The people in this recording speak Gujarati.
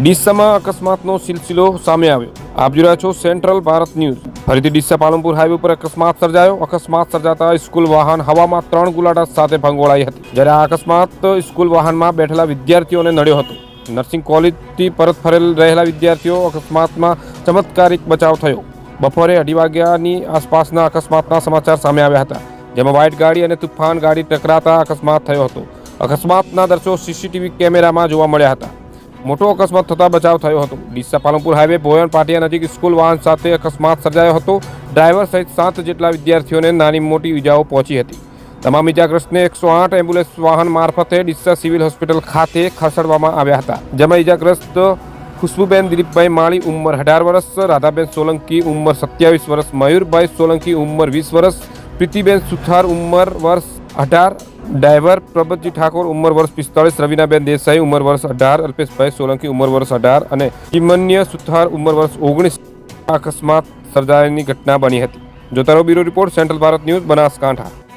ડીસામાં અકસ્માતનો સિલસિલો સામે આવ્યો. આપ જોઈ રહ્યા છો સેન્ટ્રલ ભારત ન્યૂઝ. ફરીથી ડીસા પાલનપુર હાઈવે ઉપર અકસ્માત સર્જાયો. અકસ્માત સર્જાતા સ્કૂલ વાહન હવામાં ત્રણ ગુલાટા સાથે ભંગોળાઈ હતી. જ્યારે આ અકસ્માત સ્કૂલ વાહનમાં બેઠેલા વિદ્યાર્થીઓને નડ્યો હતો. નર્સિંગ કોલેજથી પરત ફરેલ રહેલા વિદ્યાર્થીઓ અકસ્માતમાં ચમત્કારિક બચાવ થયો. બપોરે અઢી વાગ્યાની આસપાસના અકસ્માતના સમાચાર સામે આવ્યા હતા, જેમાં વ્હાઇટ ગાડી અને તુફાન ગાડી ટકરાતા અકસ્માત થયો હતો. અકસ્માતના દ્રશ્યો સીસીટીવી કેમેરામાં જોવા મળ્યા હતા. મોટો અકસ્માત થતા બચાવ થયો હતો. ડીસા પાલનપુર હાઈવે ભોયન પાટિયા નજીક સ્કૂલ વાહન સાથે અકસ્માત સર્જાયો હતો. ડ્રાઈવર સહિત સાત જેટલા વિદ્યાર્થીઓને નાની મોટી ઇજાઓ પહોંચી હતી. તમામ ઇજાગ્રસ્તને એકસો આઠ એમ્બ્યુલન્સ વાહન મારફતે ડીસા સિવિલ હોસ્પિટલ ખાતે ખસેડવામાં આવ્યા હતા. જેમાં ઇજાગ્રસ્ત ખુશ્બુબેન દિલીપભાઈ માળી ઉંમર અઢાર વર્ષ, રાધાબેન સોલંકી ઉંમર સત્યાવીસ વર્ષ, મયુરભાઈ સોલંકી ઉંમર વીસ વર્ષ, પ્રીતિબેન સુથાર ઉંમર વર્ષ અઢાર ડ્રાઈવર પ્રબતજી ઠાકોર, ઉંમર વર્ષ પિસ્તાળીસ, રવિનાબેન દેસાઈ, ઉંમર વર્ષ અઢાર, અલ્પેશભાઈ સોલંકી, ઉંમર વર્ષ અઢાર અને કિમન્ય સુથાર, ઉંમર વર્ષ ઓગણીસ અકસ્માત સર્જાયેલી ઘટના બની હતી. જોતારો bureau report, central Bharat news, Banaskantha.